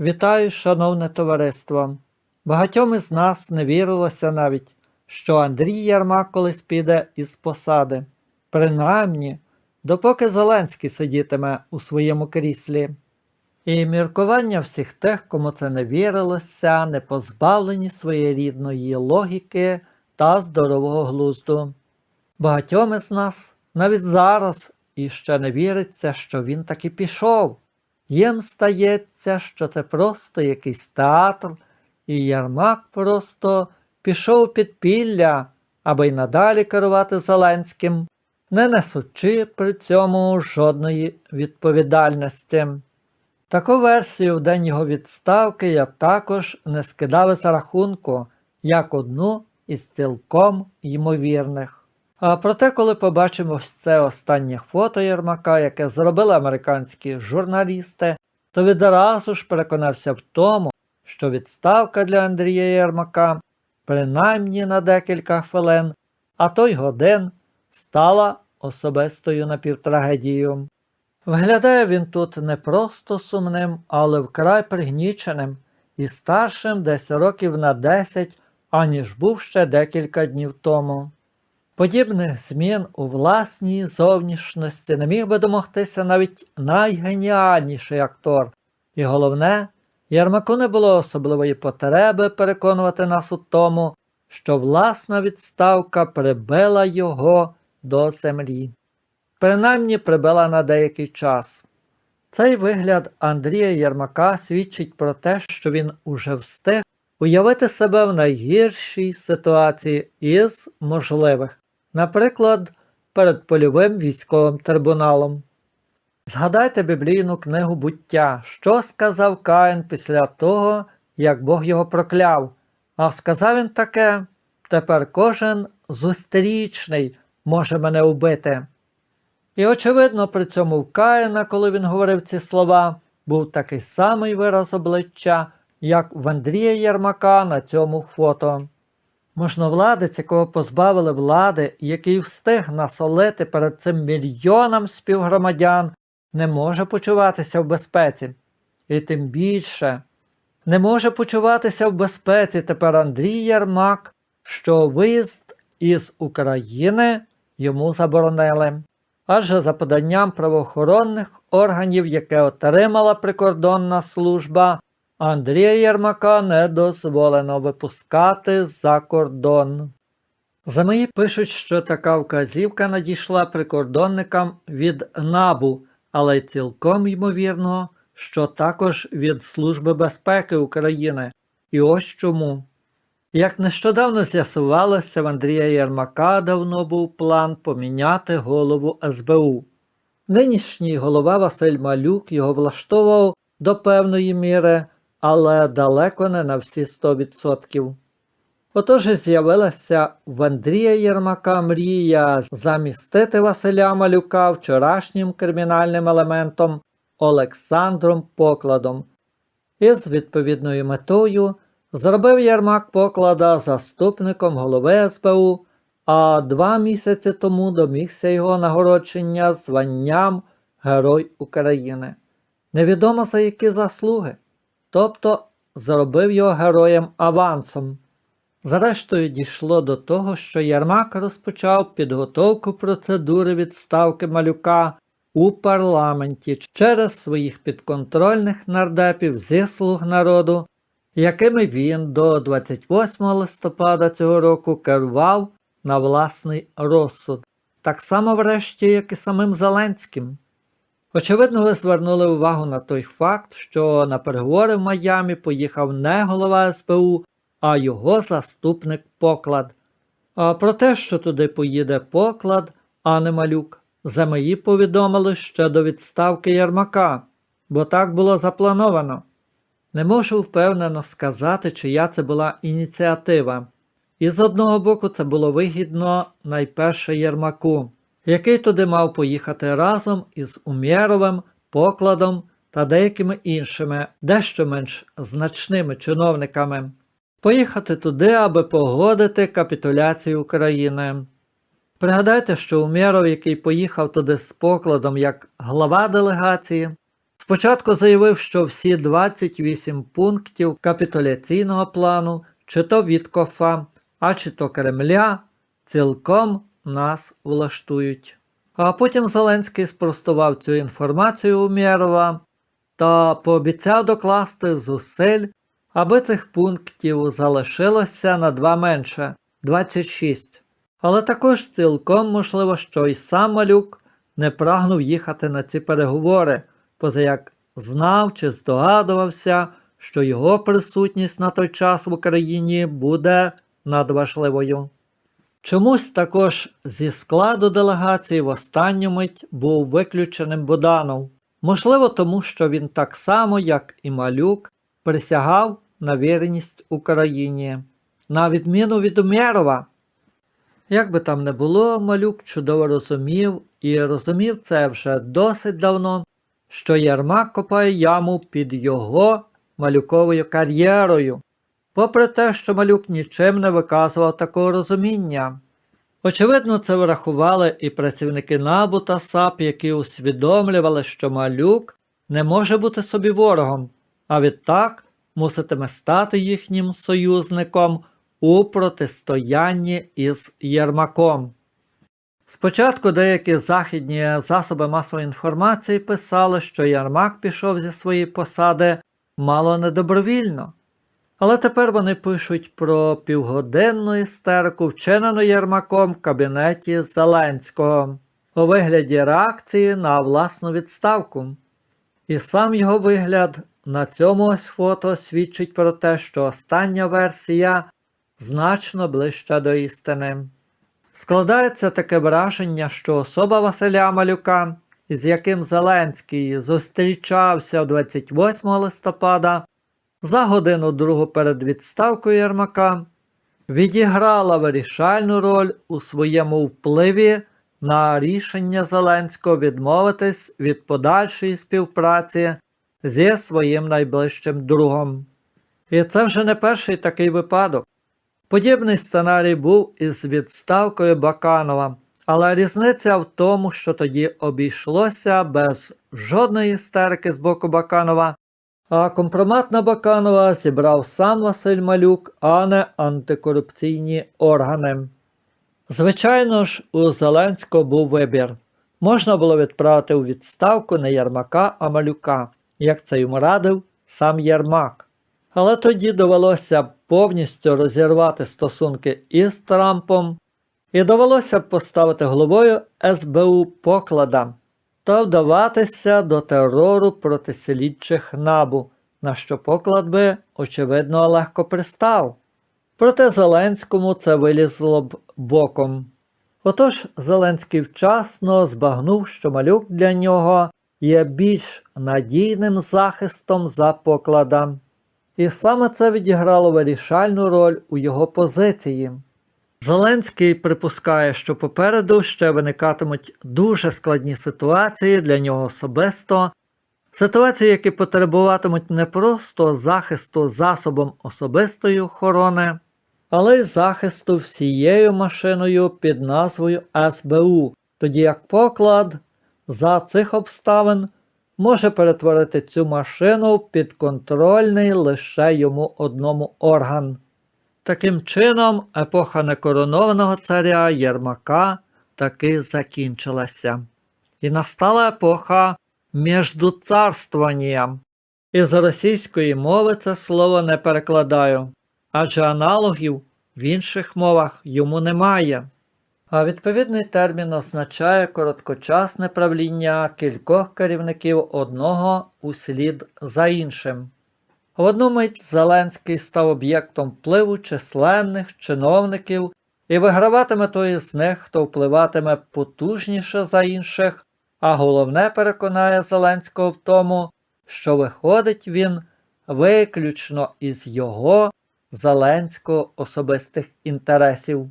Вітаю, шановне товариство. Багатьом із нас не вірилося навіть, що Андрій Ярмак колись піде із посади, принаймні, допоки Зеленський сидітиме у своєму кріслі. І міркування всіх тих, кому це не вірилося, не позбавлені своєрідної логіки та здорового глузду. Багатьом із нас навіть зараз іще не віриться, що він таки пішов. Їм стається, що це просто якийсь театр, і Ярмак просто пішов у підпілля, аби й надалі керувати Зеленським, не несучи при цьому жодної відповідальності. Таку версію в день його відставки я також не скидав із рахунку як одну із цілком ймовірних. А проте, коли побачимо це останнє фото Єрмака, яке зробили американські журналісти, то відразу ж переконався в тому, що відставка для Андрія Єрмака, принаймні на декілька хвилин, а то й годин, стала особистою напівтрагедією. Виглядає він тут не просто сумним, але вкрай пригніченим і старшим десь років на 10, аніж був ще декілька днів тому. Подібних змін у власній зовнішності не міг би домогтися навіть найгеніальніший актор. І головне, Ярмаку не було особливої потреби переконувати нас у тому, що власна відставка прибила його до землі. Принаймні прибила на деякий час. Цей вигляд Андрія Ярмака свідчить про те, що він уже встиг уявити себе в найгіршій ситуації із можливих, наприклад, перед польовим військовим трибуналом. Згадайте біблійну книгу буття, що сказав Каїн після того, як Бог його прокляв. А сказав він таке: тепер кожен зустрічний може мене убити. І, очевидно, при цьому в Каїна, коли він говорив ці слова, був такий самий вираз обличчя, як в Андрія Єрмака на цьому фото. Можновладець, якого позбавили влади, який встиг насолити перед цим мільйонам співгромадян, не може почуватися в безпеці. І тим більше не може почуватися в безпеці тепер Андрій Єрмак, що виїзд із України йому заборонили. Адже за поданням правоохоронних органів, яке отримала прикордонна служба, Андрія Єрмака не дозволено випускати за кордон. ЗМІ пишуть, що така вказівка надійшла прикордонникам від НАБУ, але цілком ймовірно, що також від Служби безпеки України. І ось чому. Як нещодавно з'ясувалося, в Андрія Єрмака давно був план поміняти голову СБУ. Нинішній голова Василь Малюк його влаштовував до певної міри, але далеко не на всі 100%. Отож і з'явилася в Андрія Єрмака мрія замістити Василя Малюка вчорашнім кримінальним елементом Олександром Покладом. І з відповідною метою зробив Єрмак Поклада заступником голови СБУ, а два місяці тому домігся його нагородження званням Герой України. Невідомо за які заслуги, тобто зробив його героєм авансом. Зрештою дійшло до того, що Єрмак розпочав підготовку процедури відставки малюка у парламенті через своїх підконтрольних нардепів зі слуг народу, якими він до 28 листопада цього року керував на власний розсуд, так само врешті, як і самим Зеленським. Очевидно, ви звернули увагу на той факт, що на переговори в Майамі поїхав не голова СБУ, а його заступник поклад. А про те, що туди поїде поклад, а не малюк, ЗМІ повідомили ще до відставки Ярмака, бо так було заплановано. Не можу впевнено сказати, чия це була ініціатива. І з одного боку це було вигідно найперше Єрмаку, який туди мав поїхати разом із Умєровим, покладом та деякими іншими, дещо менш значними чиновниками. Поїхати туди, аби погодити капітуляцію України. Пригадайте, що Умєров, який поїхав туди з покладом як глава делегації, Спочатку заявив, що всі 28 пунктів капітуляційного плану, чи то Віткофа, а чи то Кремля, цілком нас влаштують. А потім Зеленський спростував цю інформацію Умєрова та пообіцяв докласти зусиль, аби цих пунктів залишилося на два менше 26. Але також цілком можливо, що й сам малюк не прагнув їхати на ці переговори, позаяк знав чи здогадувався, що його присутність на той час в Україні буде надважливою. Чомусь також зі складу делегації в останню мить був виключеним Буданов. Можливо, тому що він так само, як і малюк, присягав на вірність Україні, на відміну від Умєрова. Як би там не було, малюк чудово розумів і розумів це вже досить давно, що Єрмак копає яму під його малюковою кар'єрою, попри те, що малюк нічим не виказував такого розуміння. Очевидно, це врахували і працівники НАБУ та САП, які усвідомлювали, що малюк не може бути собі ворогом, а відтак муситиме стати їхнім союзником у протистоянні із Єрмаком. Спочатку деякі західні засоби масової інформації писали, що Єрмак пішов зі своєї посади мало не добровільно. Але тепер вони пишуть про півгодинну істерику, вчинену Єрмаком в кабінеті Зеленського у вигляді реакції на власну відставку. І сам його вигляд на цьому ось фото свідчить про те, що остання версія значно ближча до істини. Складається таке враження, що особа Василя Малюка, із яким Зеленський зустрічався 28 листопада за годину другу перед відставкою Єрмака, відіграла вирішальну роль у своєму впливі на рішення Зеленського відмовитись від подальшої співпраці зі своїм найближчим другом. І це вже не перший такий випадок. Подібний сценарій був із відставкою Баканова, але різниця в тому, що тоді обійшлося без жодної істерики з боку Баканова, а компромат на Баканова зібрав сам Василь Малюк, а не антикорупційні органи. Звичайно ж, у Зеленського був вибір. Можна було відправити у відставку не Єрмака, а Малюка, як це йому радив сам Єрмак. Але тоді довелося повністю розірвати стосунки із Трампом, і довелося поставити головою СБУ поклада та вдаватися до терору проти слідчих набу, на що поклад би, очевидно, легко пристав. Проте Зеленському це вилізло б боком. Отож Зеленський вчасно збагнув, що малюк для нього є більш надійним захистом за поклада. І саме це відіграло вирішальну роль у його позиції. Зеленський припускає, що попереду ще виникатимуть дуже складні ситуації для нього особисто, ситуації, які потребуватимуть не просто захисту засобом особистої охорони, але й захисту всією машиною під назвою СБУ, тоді як поклад за цих обставин може перетворити цю машину в підконтрольний лише йому одному орган. Таким чином, епоха некоронованого царя Єрмака таки закінчилася. І настала епоха міждуцарствування. Із російської мови це слово не перекладаю, адже аналогів в інших мовах йому немає. А відповідний термін означає короткочасне правління кількох керівників одного услід за іншим. В одну мить Зеленський став об'єктом впливу численних чиновників і виграватиме той з них, хто впливатиме потужніше за інших, а головне переконає Зеленського в тому, що виходить він виключно із його Зеленського особистих інтересів.